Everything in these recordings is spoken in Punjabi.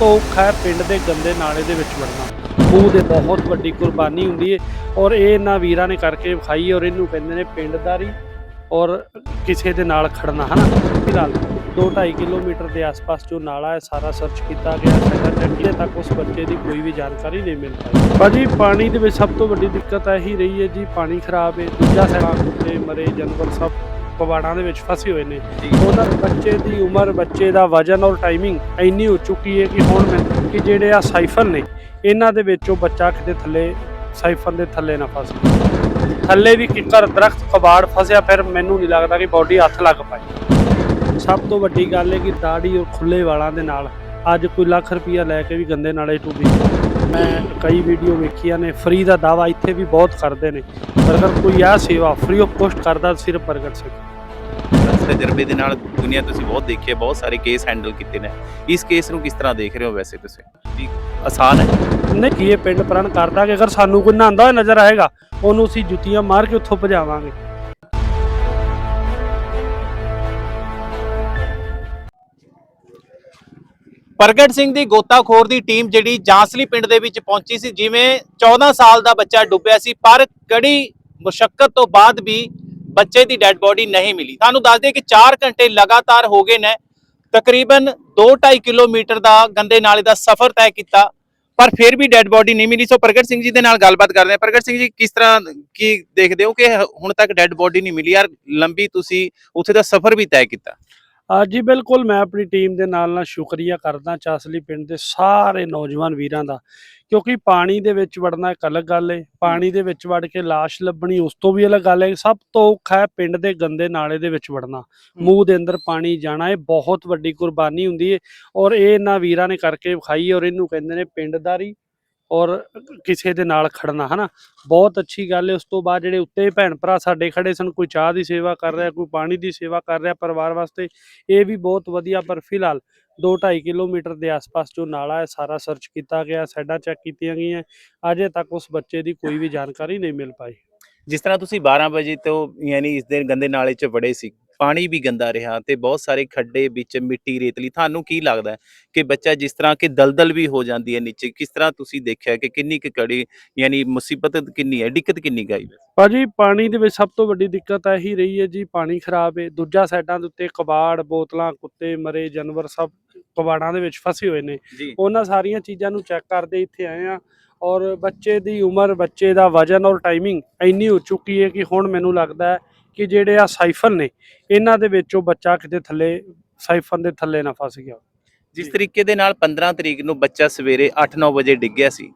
ਤੋਂ ਔਖਾ ਹੈ ਪਿੰਡ ਦੇ ਗੰਦੇ ਨਾਲੇ ਦੇ ਵਿੱਚ ਵੜਨਾ। ਮੂੰਹ ਦੇ ਬਹੁਤ ਵੱਡੀ ਕੁਰਬਾਨੀ ਹੁੰਦੀ ਹੈ ਔਰ ਇਹ ਇਹਨਾਂ ਵੀਰਾਂ ਨੇ ਕਰਕੇ ਵਿਖਾਈ ਔਰ ਇਹਨੂੰ ਕਹਿੰਦੇ ਨੇ ਪਿੰਡਦਾਰੀ ਔਰ ਕਿਸੇ ਦੇ ਨਾਲ ਖੜਨਾ, ਹਨਾ? ਫਿਲਹਾਲ 2.5 ਕਿਲੋਮੀਟਰ ਦੇ ਆਸ-ਪਾਸ ਜੋ ਨਾਲਾ ਹੈ, ਸਾਰਾ ਸਰਚ ਕੀਤਾ ਗਿਆ ਸਾਡਾ ਟੱਕੀਏ ਤੱਕ ਉਸ ਬੱਚੇ ਦੀ ਕੋਈ ਵੀ ਜਾਣਕਾਰੀ ਨਹੀਂ ਮਿਲ ਪਾਈ। ਭਾਜੀ, ਪਾਣੀ ਦੇ ਵਿੱਚ ਸਭ ਤੋਂ ਵੱਡੀ ਦਿੱਕਤ ਇਹੀ ਰਹੀ ਹੈ ਜੀ, ਪਾਣੀ ਖਰਾਬ ਹੈ ਦੂਜਾ ਸਾਰਾ ਕੁੱਤੇ ਮਰੇ ਜਾਨਵਰ ਸਭ ਪਵਾੜਾਂ ਦੇ ਵਿੱਚ ਫਸੇ ਹੋਏ ਨੇ। ਉਹਨਾਂ ਬੱਚੇ ਦੀ ਉਮਰ ਬੱਚੇ ਦਾ ਵਜਨ ਔਰ ਟਾਈਮਿੰਗ ਇੰਨੀ ਹੋ ਚੁੱਕੀ ਹੈ ਕਿ ਹੁਣ ਮੈਂ ਕਿ ਜਿਹੜੇ ਆ ਸਾਈਫਨ ਨੇ ਇਹਨਾਂ ਦੇ ਵਿੱਚੋਂ ਬੱਚਾ ਕਿਤੇ ਥੱਲੇ ਸਾਈਫਨ ਦੇ ਥੱਲੇ ਨਾ ਫਸੇ। ਥੱਲੇ ਵੀ ਕਿੱਕਰ ਦਰਖਤ ਕਬਾੜ ਫਸਿਆ ਫਿਰ ਮੈਨੂੰ ਨਹੀਂ ਲੱਗਦਾ ਕਿ ਬਾਡੀ ਹੱਥ ਲੱਗ ਪਾਏ ਸਭ ਤੋਂ ਵੱਡੀ ਗੱਲ ਹੈ ਕਿ ਦਾੜੀ ਔਰ ਖੁੱਲੇ ਵਾਲਾਂ ਦੇ ਨਾਲ ਅੱਜ ਕੋਈ ਲੱਖ ਰੁਪਈਆ ਲੈ ਕੇ ਵੀ ਗੰਦੇ ਨਾਲੇ ਟੂਬੀ ਮੈਂ ਕਈ ਵੀਡੀਓ ਵੇਖੀਆਂ ਨੇ ਫ੍ਰੀ ਦਾ ਦਾਵਾ ਇੱਥੇ ਵੀ ਬਹੁਤ ਕਰਦੇ ਨੇ। ਪਰ ਅਗਰ ਕੋਈ ਆ ਸੇਵਾ ਫ੍ਰੀ ਆਫ ਕੋਸਟ ਕਰਦਾ ਸਿਰਫ ਪ੍ਰਗਟ ਸਿੰਘ। ਤਜਰਬੇ ਦੇ ਨਾਲ ਦੁਨੀਆ ਤੁਸੀਂ ਬਹੁਤ ਦੇਖੀ ਹੈ ਬਹੁਤ ਸਾਰੇ ਕੇਸ ਹੈਂਡਲ ਕੀਤੇ ਨੇ। ਇਸ ਕੇਸ ਨੂੰ ਕਿਸ ਤਰ੍ਹਾਂ ਦੇਖ ਰਹੇ ਹੋ ਵੈਸੇ ਤੁਸੀਂ? ਵੀ ਆਸਾਨ ਹੈ? ਨਹੀਂ ਕੀ ਇਹ ਪਿੰਡ ਪ੍ਰਣ ਕਰਦਾ ਕਿ ਅਗਰ ਸਾਨੂੰ ਕੋਈ ਨਹਾਉਂਦਾ ਹੋਇਆ ਨਜ਼ਰ ਆਏਗਾ ਉਹਨੂੰ ਅਸੀਂ ਜੁੱਤੀਆਂ ਮਾਰ ਕੇ ਉੱਥੋਂ ਭਜਾਵਾਂਗੇ। ਪ੍ਰਗਟ ਸਿੰਘ ਦੀ ਗੋਤਾਖੋਰ ਦੀ ਟੀਮ ਜਿਹੜੀ ਜਾਂਸਲੀ ਪਿੰਡ ਦੇ ਵਿੱਚ ਪਹੁੰਚੀ ਸੀ, ਜਿਵੇਂ 14 ਸਾਲ ਦਾ ਬੱਚਾ ਡੁੱਬਿਆ ਸੀ, ਪਰ ਕੜੀ ਮੁਸ਼ਕਲ ਤੋਂ ਬਾਅਦ ਵੀ ਬੱਚੇ ਦੀ ਡੈੱਡ ਬੋਡੀ ਨਹੀਂ ਮਿਲੀ। ਤੁਹਾਨੂੰ ਦੱਸ ਦਈਏ ਕਿ 4 ਘੰਟੇ ਲਗਾਤਾਰ ਹੋ ਗਏ ਨੇ, ਤਕਰੀਬਨ 2.5 ਕਿਲੋਮੀਟਰ ਦਾ ਗੰਦੇ ਨਾਲੇ ਦਾ ਸਫ਼ਰ ਤੈਅ ਕੀਤਾ, ਪਰ ਫਿਰ ਵੀ ਡੈੱਡ ਬੋਡੀ ਨਹੀਂ ਮਿਲੀ। ਸੋ ਪ੍ਰਗਟ ਸਿੰਘ ਜੀ ਦੇ ਨਾਲ ਗੱਲਬਾਤ ਕਰਦੇ ਹਾਂ। ਪ੍ਰਗਟ ਸਿੰਘ ਜੀ, ਕਿਸ ਤਰ੍ਹਾਂ ਕੀ ਦੇਖਦੇ ਹੋ ਕਿ ਹੁਣ ਤੱਕ ਡੈੱਡ ਬੋਡੀ ਨਹੀਂ ਮਿਲੀ? ਯਾਰ ਲੰਬੀ ਤੁਸੀਂ ਉੱਥੇ ਦਾ ਸਫ਼ਰ ਵੀ ਤੈਅ ਕੀਤਾ। ਜੀ ਬਿਲਕੁਲ ਮੈਂ ਆਪਣੀ ਟੀਮ ਦੇ ਨਾਲ ਨਾਲ ਸ਼ੁਕਰੀਆ ਕਰਦਾ ਚਾਸਲੀ ਪਿੰਡ ਦੇ ਸਾਰੇ ਨੌਜਵਾਨ ਵੀਰਾਂ ਦਾ ਕਿਉਂਕਿ ਪਾਣੀ ਦੇ ਵਿੱਚ ਵੜਨਾ ਇੱਕ ਅਲੱਗ ਗੱਲ ਹੈ ਪਾਣੀ ਦੇ ਵਿੱਚ ਵੜ ਕੇ ਲਾਸ਼ ਲੱਭਣੀ ਉਸ ਤੋਂ ਵੀ ਅਲੱਗ ਗੱਲ ਹੈ ਸਭ ਤੋਂ ਔਖਾ ਹੈ ਪਿੰਡ ਦੇ ਗੰਦੇ ਨਾਲੇ ਦੇ ਵਿੱਚ ਵੜਨਾ। ਮੂੰਹ ਦੇ ਅੰਦਰ ਪਾਣੀ ਜਾਣਾ ਇਹ ਬਹੁਤ ਵੱਡੀ ਕੁਰਬਾਨੀ ਹੁੰਦੀ ਹੈ ਔਰ ਇਹ ਇਹਨਾਂ ਵੀਰਾਂ ਨੇ ਕਰਕੇ ਵਿਖਾਈ ਔਰ ਇਹਨੂੰ ਕਹਿੰਦੇ ਨੇ ਪਿੰਡਦਾਰੀ। ਔਰ ਕਿਸੇ ਦੇ ਨਾਲ ਖੜਨਾ, ਹਨਾ? ਬਹੁਤ ਅੱਛੀ ਗੱਲ ਹੈ ਉਸ ਤੋਂ ਬਾਅਦ ਜਿਹੜੇ ਉੱਤੇ ਭੈਣ ਭਰਾ ਸਾਡੇ ਖੜੇ ਸਨ, ਕੋਈ ਚਾਹ ਦੀ ਸੇਵਾ ਕਰ ਰਿਹਾ, ਕੋਈ ਪਾਣੀ ਦੀ ਸੇਵਾ ਕਰ ਰਿਹਾ ਪਰਿਵਾਰ ਵਾਸਤੇ, ਇਹ ਵੀ ਬਹੁਤ ਵਧੀਆ, ਪਰ ਫਿਲਹਾਲ 2.5 ਕਿਲੋਮੀਟਰ ਦੇ ਆਸ-ਪਾਸ ਜੋ ਨਾਲਾ ਹੈ, ਸਾਰਾ ਸਰਚ ਕੀਤਾ ਗਿਆ, ਸਾਈਡਾਂ ਚੈੱਕ ਕੀਤੀਆਂ ਗਈਆਂ, ਅਜੇ ਤੱਕ ਉਸ ਬੱਚੇ ਦੀ ਕੋਈ ਵੀ ਜਾਣਕਾਰੀ ਨਹੀਂ ਮਿਲ ਪਾਈ। ਜਿਸ ਤਰ੍ਹਾਂ ਤੁਸੀਂ 12 ਵਜੇ ਤੋਂ ਯਾਨੀ ਇਸ ਦਿਨ ਗੰਦੇ ਨਾਲੇ 'ਚ ਵੜੇ ਸੀ ਪਾਣੀ ਵੀ ਗੰਦਾ ਰਿਹਾ ਤੇ ਬਹੁਤ ਸਾਰੇ ਖੱਡੇ ਵਿੱਚ ਮਿੱਟੀ ਰੇਤਲੀ ਤੁਹਾਨੂੰ ਕੀ ਲੱਗਦਾ ਹੈ ਕਿ ਬੱਚਾ ਜਿਸ ਤਰ੍ਹਾਂ ਕਿ ਦਲਦਲ ਵੀ ਹੋ ਜਾਂਦੀ ਹੈ ਨੀਚੇ ਕਿਸ ਤਰ੍ਹਾਂ ਤੁਸੀਂ ਦੇਖਿਆ ਕਿ ਕਿੰਨੀ ਕੁ ਕੜੀ ਯਾਨੀ ਮੁਸੀਬਤ ਕਿੰਨੀ ਹੈ ਦਿੱਕਤ ਕਿੰਨੀ ਗਾਈ ਭਾਜੀ ਪਾਣੀ ਦੇ ਵਿੱਚ ਸਭ ਤੋਂ ਵੱਡੀ ਦਿੱਕਤ ਇਹੀ ਰਹੀ ਹੈ ਜੀ ਪਾਣੀ ਖਰਾਬ ਹੈ। ਦੂਜਾ ਸਾਈਡਾਂ ਦੇ ਉੱਤੇ ਕਬਾੜ ਬੋਤਲਾਂ ਕੁੱਤੇ ਮਰੇ ਜਾਨਵਰ ਸਭ ਕਬਾੜਾਂ ਦੇ ਵਿੱਚ ਫਸੇ ਹੋਏ ਨੇ। ਉਹਨਾਂ ਸਾਰੀਆਂ ਚੀਜ਼ਾਂ ਨੂੰ ਚੈੱਕ ਕਰਦੇ ਇੱਥੇ ਆਏ ਆ ਔਰ ਬੱਚੇ ਦੀ ਉਮਰ ਬੱਚੇ ਦਾ ਵਜਨ ਔਰ ਟਾਈਮਿੰਗ ਇੰਨੀ ਹੋ ਚੁੱਕੀ ਹੈ ਕਿ ਹੁਣ ਮੈਨੂੰ ਲੱਗਦਾ ਹੈ ਕਿ ਜਿਹੜੇ ਆ ਸਾਈਫਨ ਨੇ ਇਹਨਾਂ ਦੇ ਵਿੱਚੋਂ ਬੱਚਾ ਕਿਤੇ ਥੱਲੇ ਸਾਈਫਨ ਦੇ ਥੱਲੇ ਨਾ ਫਸ ਗਿਆ ਜਿਸ ਤਰੀਕੇ ਦੇ ਨਾਲ 15 ਤਰੀਕ ਨੂੰ ਬੱਚਾ ਸਵੇਰੇ 8-9 ਵਜੇ ਡਿੱਗਿਆ ਸੀ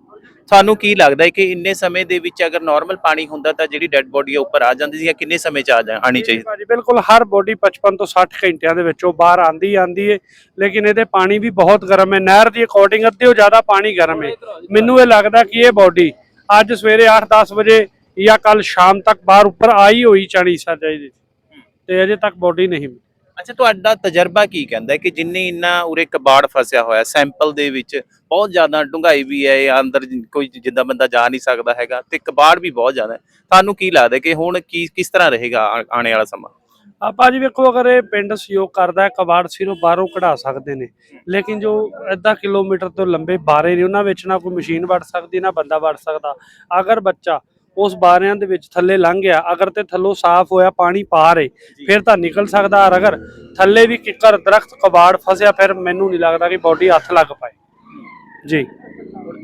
ਤੁਹਾਨੂੰ ਕੀ ਲੱਗਦਾ ਹੈ ਕਿ ਇੰਨੇ ਸਮੇਂ ਦੇ ਵਿੱਚ ਅਗਰ ਨਾਰਮਲ ਪਾਣੀ ਹੁੰਦਾ ਤਾਂ ਜਿਹੜੀ ਡੈੱਡ ਬੋਡੀ ਉੱਪਰ ਆ ਜਾਂਦੀ ਸੀ ਜਾਂ ਕਿੰਨੇ ਸਮੇਂ 'ਚ ਆ ਜਾ ਆਣੀ ਚਾਹੀਦੀ? ਭਾਜੀ ਬਿਲਕੁਲ ਹਰ ਬੋਡੀ 55 ਤੋਂ 60 ਘੰਟਿਆਂ ਦੇ ਵਿੱਚੋਂ ਬਾਹਰ ਆਂਦੀ ਆਂਦੀ ਹੈ ਲੇਕਿਨ ਇਹਦੇ ਪਾਣੀ ਵੀ ਬਹੁਤ ਗਰਮ ਹੈ। ਨਹਿਰ ਦੀ ਅਕੋਰਡਿੰਗ ਅੱਧੇ ਤੋਂ ਜ਼ਿਆਦਾ ਪਾਣੀ ਗਰਮ ਹੈ ਮੈਨੂੰ ਇਹ ਲੱਗਦਾ ਕਿ ਇਹ ਬੋਡੀ ਅੱਜ ਸਵੇਰੇ 8-10 ਵਜੇ ਜਾਂ ਕੱਲ ਸ਼ਾਮ ਤੱਕ ਬਾਹਰ ਉੱਪਰ ਆਈ ਹੋਈ ਚਾਣੀ ਸਾ ਚਾਹੀਦੀ ਸੀ। ਤੇ ਅਜੇ ਤੱਕ ਬੋਡੀ ਨਹੀਂ ਮਿਲੀ। ਅੱਛਾ ਤੁਹਾਡਾ ਤਜਰਬਾ ਕੀ ਕਹਿੰਦਾ ਕਿ ਜਿੰਨੇ ਇੰਨਾ ਉਰੇ ਕਬਾੜ ਫਸਿਆ ਹੋਇਆ ਸੈਂਪਲ ਦੇ ਵਿੱਚ ਬਹੁਤ ਜ਼ਿਆਦਾ ਡੂੰਘਾਈ ਵੀ ਹੈ ਅੰਦਰ ਕੋਈ ਜਿੱਦਾਂ ਬੰਦਾ ਜਾ ਨਹੀਂ ਸਕਦਾ ਹੈਗਾ ਤੇ ਕਬਾੜ ਵੀ ਬਹੁਤ ਜ਼ਿਆਦਾ ਹੈ ਤੁਹਾਨੂੰ ਕੀ ਲੱਗਦਾ ਕਿ ਹੁਣ ਕੀ ਕਿਸ ਤਰ੍ਹਾਂ ਰਹੇਗਾ ਆਉਣੇ ਵਾਲਾ ਸਮਾਂ ਆਪਾਂ ਜੀ ਵੇਖੋ ਅਗਰ ਇਹ ਪਿੰਡ ਸਹਿਯੋਗ ਕਰਦਾ ਹੈ ਕਬਾੜ ਸਿਰੋਂ ਬਾਹਰੋਂ ਕਢਾ ਸਕਦੇ ਨੇ ਲੇਕਿਨ ਜੋ ਅੱਧਾ ਕਿਲੋਮੀਟਰ ਤੋਂ ਲੰਬੇ ਬਾਰੇ ਨੇ ਉਹਨਾਂ ਵਿੱਚ ਨਾ ਕੋਈ ਮਸ਼ੀਨ ਵੜ ਸਕਦੀ ਨਾ ਬੰਦਾ ਵੜ ਸਕਦਾ ਅਗਰ ਬੱਚਾ ਉਸ ਬਾਰਿਆਂ ਦੇ ਵਿੱਚ ਥੱਲੇ ਲੰਘ ਗਿਆ। ਅਗਰ ਤੇ ਥੱਲੋਂ ਸਾਫ਼ ਹੋਇਆ ਪਾਣੀ ਪਾਰ ਏ ਫਿਰ ਤਾਂ ਨਿਕਲ ਸਕਦਾ। ਔਰ ਅਗਰ ਥੱਲੇ ਵੀ ਕਿੱਕਰ ਦਰਖਤ ਕਬਾੜ ਫਸਿਆ ਫਿਰ ਮੈਨੂੰ ਨਹੀਂ ਲੱਗਦਾ ਕਿ ਬਾਡੀ ਹੱਥ ਲੱਗ ਪਾਏ। ਜੀ।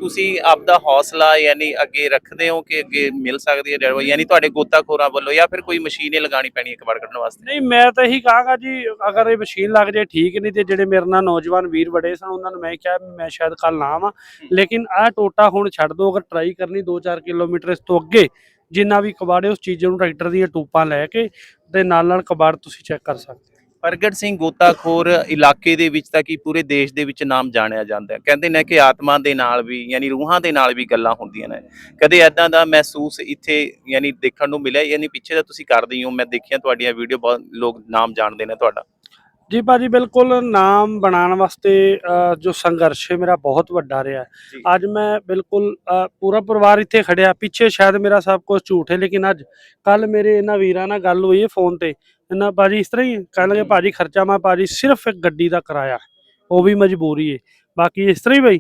ਤੁਸੀਂ ਆਪਦਾ ਹੌਸਲਾ ਯਾਨੀ ਅੱਗੇ ਰੱਖਦੇ ਹੋ ਕਿ ਅੱਗੇ ਮਿਲ ਸਕਦੀ ਹੈ ਡੈਡ ਯਾਨੀ ਤੁਹਾਡੇ ਗੋਤਾਖੋਰਾਂ ਵੱਲੋਂ ਜਾਂ ਫਿਰ ਕੋਈ ਮਸ਼ੀਨ ਹੀ ਲਗਾਣੀ ਪੈਣੀ ਹੈ ਕਬਾੜ ਕੱਢਣ ਵਾਸਤੇ? ਨਹੀਂ ਮੈਂ ਤਾਂ ਇਹੀ ਕਹਾਂਗਾ ਜੀ ਅਗਰ ਇਹ ਮਸ਼ੀਨ ਲੱਗ ਜਾਏ ਠੀਕ ਨਹੀਂ ਤੇ ਜਿਹੜੇ ਮੇਰੇ ਨਾਲ ਨੌਜਵਾਨ ਵੀਰ ਬੜੇ ਸਨ ਉਹਨਾਂ ਨੂੰ ਮੈਂ ਕਿਹਾ ਮੈਂ ਸ਼ਾਇਦ ਕੱਲ ਨਾ ਆਵਾਂ। ਲੇਕਿਨ ਆਹ ਟੋਟਾ ਹੁਣ ਛੱਡ ਦੋ ਅਗਰ ਟਰਾਈ ਕਰਨੀ 2-4 ਕਿਲੋਮੀਟਰ ਇਸ ਤੋਂ ਅੱਗੇ ਜਿੰਨਾ ਵੀ ਕਬਾੜੇ ਉਸ ਚੀਜ਼ ਨੂੰ ਟਰੈਕਟਰ ਦੀਆਂ ਟੂਪਾਂ ਲੈ ਕੇ ਤੇ ਨਾਲ ਨਾਲ ਕਬਾੜ ਤੁਸੀਂ ਚੈੱਕ ਕਰ ਸਕਦੇ ਹੋ। ਪ੍ਰਗਟ ਸਿੰਘ ਗੋਤਾਖੋਰ ਇਲਾਕੇ ਦੇ ਵਿੱਚ ਤਾਂ ਕੀ ਪੂਰੇ ਦੇਸ਼ ਦੇ ਵਿੱਚ ਨਾਮ ਜਾਣਿਆ ਜਾਂਦਾ ਹੈ। ਕਹਿੰਦੇ ਨੇ ਕਿ ਆਤਮਾ ਦੇ ਨਾਲ ਵੀ ਯਾਨੀ ਰੂਹਾਂ ਦੇ ਨਾਲ ਵੀ ਗੱਲਾਂ ਹੁੰਦੀਆਂ ਨੇ। ਕਦੇ ਐਦਾਂ ਦਾ ਮਹਿਸੂਸ ਇੱਥੇ ਯਾਨੀ ਦੇਖਣ ਨੂੰ ਮਿਲਿਆ? ਯਾਨੀ ਪਿੱਛੇ ਦਾ ਤੁਸੀਂ ਕਰਦੇ ਹੀ ਮੈਂ ਦੇਖਿਆ ਤੁਹਾਡੀਆਂ ਵੀਡੀਓ ਬਹੁਤ ਲੋਕ ਨਾਮ ਜਾਣਦੇ ਨੇ ਤੁਹਾਡਾ। ਜੀ ਭਾਜੀ ਬਿਲਕੁਲ ਨਾਮ ਬਣਾਉਣ ਵਾਸਤੇ ਜੋ ਸੰਘਰਸ਼ ਹੈ ਮੇਰਾ ਬਹੁਤ ਵੱਡਾ ਰਿਹਾ। ਅੱਜ ਮੈਂ ਬਿਲਕੁਲ ਪੂਰਾ ਪਰਿਵਾਰ ਇੱਥੇ ਖੜਿਆ। ਪਿੱਛੇ ਸ਼ਾਇਦ ਮੇਰਾ ਸਭ ਕੁਝ ਝੂਠ ਹੈ ਲੇਕਿਨ ਅੱਜ ਕੱਲ ਮੇਰੇ ਇਹਨਾਂ ਵੀਰਾਂ ਨਾਲ ਗੱਲ ਹੋਈ ਹੈ ਫੋਨ ਤੇ। ਇਹਨਾਂ ਭਾਜੀ ਇਸ ਤਰ੍ਹਾਂ ਹੀ ਕਹਿਣ ਲੱਗੇ ਭਾਜੀ ਖਰਚਾ ਮੈਂ ਭਾਜੀ ਸਿਰਫ ਇੱਕ ਗੱਡੀ ਦਾ ਕਿਰਾਇਆ ਉਹ ਵੀ ਮਜਬੂਰੀ ਹੈ। ਬਾਕੀ ਇਸ ਤਰ੍ਹਾਂ ਹੀ ਬਈ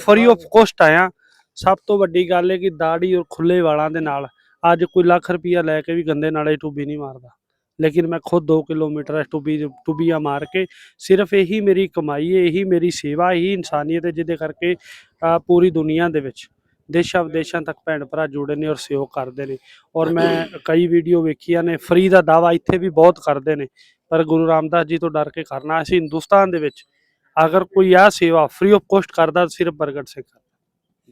ਫਰੀ ਆਫ ਕੋਸਟ ਆਇਆ। ਸਭ ਤੋਂ ਵੱਡੀ ਗੱਲ ਹੈ ਕਿ ਦਾੜੀ ਔਰ ਖੁੱਲੇ ਵਾਲਾਂ ਦੇ ਨਾਲ ਅੱਜ ਕੋਈ ਲੱਖ ਰੁਪਈਆ ਲੈ ਕੇ ਵੀ ਗੰਦੇ ਨਾਲੇ ਟੂਬੀ ਨਹੀਂ ਮਾਰਦਾ। ਲੇਕਿਨ ਮੈਂ ਖੁਦ 2 ਕਿਲੋਮੀਟਰ ਟੂਬੀ ਟੂਬੀਆਂ ਮਾਰ ਕੇ ਸਿਰਫ ਇਹੀ ਮੇਰੀ ਕਮਾਈ ਹੈ ਇਹੀ ਮੇਰੀ ਸੇਵਾ ਇਹੀ ਇਨਸਾਨੀਅਤ ਹੈ ਜਿਹਦੇ ਕਰਕੇ ਪੂਰੀ ਦੁਨੀਆ ਦੇ ਵਿੱਚ। ਦੇਸ਼ਾਂ ਵਿਦੇਸ਼ਾਂ ਤੱਕ ਭੈਣ ਭਰਾ ਜੁੜੇ ਨੇ ਔਰ ਸਹਿਯੋਗ ਕਰਦੇ ਨੇ। ਔਰ ਮੈਂ ਕਈ ਵੀਡੀਓ ਵੇਖੀਆਂ ਨੇ ਫਰੀ ਦਾ ਦਾਵਾ ਇੱਥੇ ਵੀ ਬਹੁਤ ਕਰਦੇ ਨੇ। ਪਰ ਗੁਰੂ ਰਾਮਦਾਸ ਜੀ ਤੋਂ ਡਰ ਕੇ ਕਰਨਾ ਅਸੀਂ ਹਿੰਦੁਸਤਾਨ ਦੇ ਵਿੱਚ ਅਗਰ ਕੋਈ ਆ ਸੇਵਾ ਫ੍ਰੀ ਆਫ ਕੋਸਟ ਕਰਦਾ ਸਿਰਫ ਪ੍ਰਗਟ ਸਿੰਘ।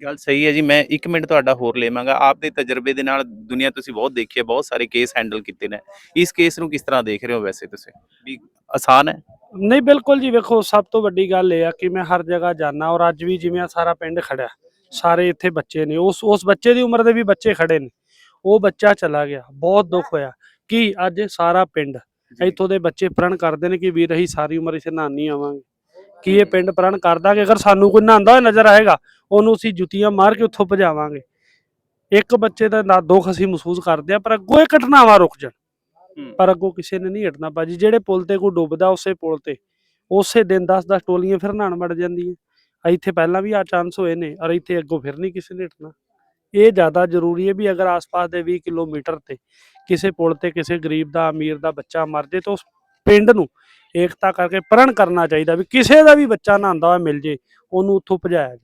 ਗੱਲ ਸਹੀ ਹੈ ਜੀ ਮੈਂ 1 ਮਿੰਟ ਤੁਹਾਡਾ ਹੋਰ ਲੇਵਾਂਗਾ ਆਪ ਦੇ ਤਜਰਬੇ ਦੇ ਨਾਲ ਦੁਨੀਆ ਤੁਸੀਂ ਬਹੁਤ ਦੇਖੀ ਹੈ ਬਹੁਤ ਸਾਰੇ ਕੇਸ ਹੈਂਡਲ ਕੀਤੇ ਨੇ। ਇਸ ਕੇਸ ਨੂੰ ਕਿਸ ਤਰ੍ਹਾਂ ਦੇਖ ਰਹੇ ਹੋ ਵੈਸੇ ਤੁਸੀਂ? ਵੀ ਆਸਾਨ ਹੈ? ਨਹੀਂ ਬਿਲਕੁਲ ਜੀ ਵੇਖੋ ਸਭ ਤੋਂ ਵੱਡੀ ਗੱਲ ਇਹ ਆ ਕਿ ਮੈਂ ਹਰ ਜਗ੍ਹਾ ਜਾਣਾ ਔਰ ਅੱਜ ਵੀ ਜਿਵੇਂ ਸਾਰਾ ਪਿੰਡ ਖੜਿਆ ਸਾਰੇ ਇੱਥੇ ਬੱਚੇ ਨੇ। ਉਸ ਉਸ ਬੱਚੇ ਦੀ ਉਮਰ ਦੇ ਵੀ ਬੱਚੇ ਖੜੇ ਨੇ। ਉਹ ਬੱਚਾ ਚਲਾ ਗਿਆ। ਬਹੁਤ ਦੁੱਖ ਹੋਇਆ ਕਿ ਅੱਜ ਸਾਰਾ ਪਿੰਡ ਇੱਥੋਂ ਦੇ ਬੱਚੇ ਪ੍ਰਣ ਕਰਦੇ ਨੇ ਕਿ ਵੀਰ ਅਸੀਂ ਸਾਰੀ ਉਮਰ ਇਸੇ ਨਾਨੀ ਆਵਾਂਗੇ। ਕਿ ਇਹ ਪਿੰਡ ਪ੍ਰਣ ਕਰਦਾ ਕਿ ਅਗਰ ਸਾਨੂੰ ਕੋਈ ਨਹਾਉਂਦਾ ਹੋਇਆ ਨਜ਼ਰ ਆਏਗਾ ਉਹਨੂੰ ਅਸੀਂ ਜੁੱਤੀਆਂ ਮਾਰ ਕੇ ਉੱਥੋਂ ਭਜਾਵਾਂਗੇ। ਇੱਕ ਬੱਚੇ ਦਾ ਨਾ ਦੁੱਖ ਅਸੀਂ ਮਹਿਸੂਸ ਕਰਦੇ ਆ ਪਰ ਅੱਗੋਂ ਇਹ ਘਟਨਾਵਾਂ ਰੁਕ ਜਾਣ। ਪਰ ਅੱਗੋਂ ਕਿਸੇ ਨੇ ਨਹੀਂ ਹਟਣਾ। ਬਾਜੀ ਜਿਹੜੇ ਪੁਲ ਤੇ ਕੋਈ ਡੁੱਬਦਾ ਉਸੇ ਪੁਲ ਤੇ। ਉਸੇ ਦਿਨ 10-10 ਟੋਲੀਆਂ ਫਿਰ ਨਹਾਣ ਵੜ ਜਾਂਦੀਆਂ। ਇੱਥੇ ਪਹਿਲਾਂ ਵੀ ਆ ਚਾਂਸ ਹੋਏ ਨੇ ਔਰ ਇੱਥੇ ਅੱਗੋਂ ਫਿਰ ਨਹੀਂ ਕਿਸੇ ਨੇ ਹਟਣਾ। ਇਹ ਜ਼ਿਆਦਾ ਜ਼ਰੂਰੀ ਹੈ ਵੀ ਅਗਰ ਆਸ-ਪਾਸ ਦੇ 20 ਕਿਲੋਮੀਟਰ ਤੇ ਕਿਸੇ ਪੁਲ ਤੇ ਕਿਸੇ ਗਰੀਬ ਦਾ ਅਮੀਰ ਦਾ ਬੱਚਾ ਮਰ ਜੇ ਤਾਂ ਉਸ ਪਿੰਡ ਨੂੰ ਏਕਤਾ ਕਰਕੇ ਪ੍ਰਣ ਕਰਨਾ ਚਾਹੀਦਾ ਵੀ ਕਿਸੇ ਦਾ ਵੀ ਬੱਚਾ ਨਹਾਉਂਦਾ ਹੋਇਆ ਮਿਲ ਜੇ ਉਹਨੂੰ ਉੱਥੋਂ ਭਜਾਇਆ ਜਾਏ।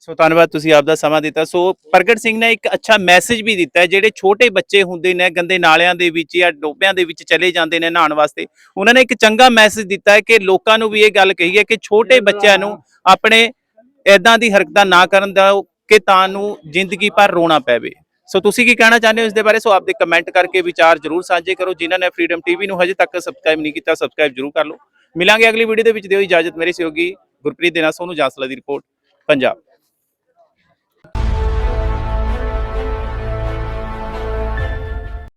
ਸੋ ਧੰਨਵਾਦ ਤੁਸੀਂ ਆਪ ਦਾ ਸਮਾਂ ਦਿੱਤਾ। ਸੋ ਪ੍ਰਗਟ ਸਿੰਘ ਨੇ ਇੱਕ ਅੱਛਾ ਮੈਸੇਜ ਵੀ ਦਿੱਤਾ ਜਿਹੜੇ ਛੋਟੇ ਬੱਚੇ ਹੁੰਦੇ ਨੇ ਗੰਦੇ ਨਾਲਿਆਂ ਦੇ ਵਿੱਚ ਜਾਂ ਡੋਬਿਆਂ ਦੇ ਵਿੱਚ ਚਲੇ ਜਾਂਦੇ ਨੇ ਨਹਾਉਣ ਵਾਸਤੇ ਉਹਨਾਂ ਨੇ ਇੱਕ ਚੰਗਾ ਮੈਸੇਜ ਦਿੱਤਾ ਹੈ ਕਿ ਲੋਕਾਂ ਨੂੰ ਵੀ ਇਹ ਗੱਲ ਕਹੀ ਹੈ ਕਿ ਛੋਟੇ ਬੱਚਿਆਂ ਨੂੰ ਆਪਣੇ ਐਦਾਂ ਦੀ ਹਰਕਤਾਂ ਨਾ ਕਰਨ ਦਾ ਕਿ ਤਾਂ ਨੂੰ ਜ਼ਿੰਦਗੀ ਭਰ ਰੋਣਾ ਪੈਵੇ। ਸੋ ਤੁਸੀਂ ਕੀ ਕਹਿਣਾ ਚਾਹੁੰਦੇ ਹੋ ਇਸ ਦੇ ਬਾਰੇ? ਸੋ ਆਪਦੇ ਕਮੈਂਟ ਕਰਕੇ ਵਿਚਾਰ ਜਰੂਰ ਸਾਂਝੇ ਕਰੋ। ਜਿਨ੍ਹਾਂ ਨੇ ਫਰੀडम ਟੀਵੀ ਨੂੰ ਹਜੇ ਤੱਕ ਸਬਸਕ੍ਰਾਈਬ ਨਹੀਂ ਕੀਤਾ ਸਬਸਕ੍ਰਾਈਬ ਜਰੂਰ ਕਰ ਲਓ। ਮਿਲਾਂਗੇ ਅਗਲੀ ਵੀਡੀਓ ਦੇ ਵਿੱਚ। ਦਿਓ ਇਜਾਜ਼ਤ ਮੇਰੇ ਸਹਿਯੋਗੀ ਗੁਰਪ੍ਰੀਤ ਦੇਣਾ ਸੋਨੂੰ ਜਾਂਸਲਾ ਦੀ ਰਿਪੋਰਟ ਪੰਜਾਬ।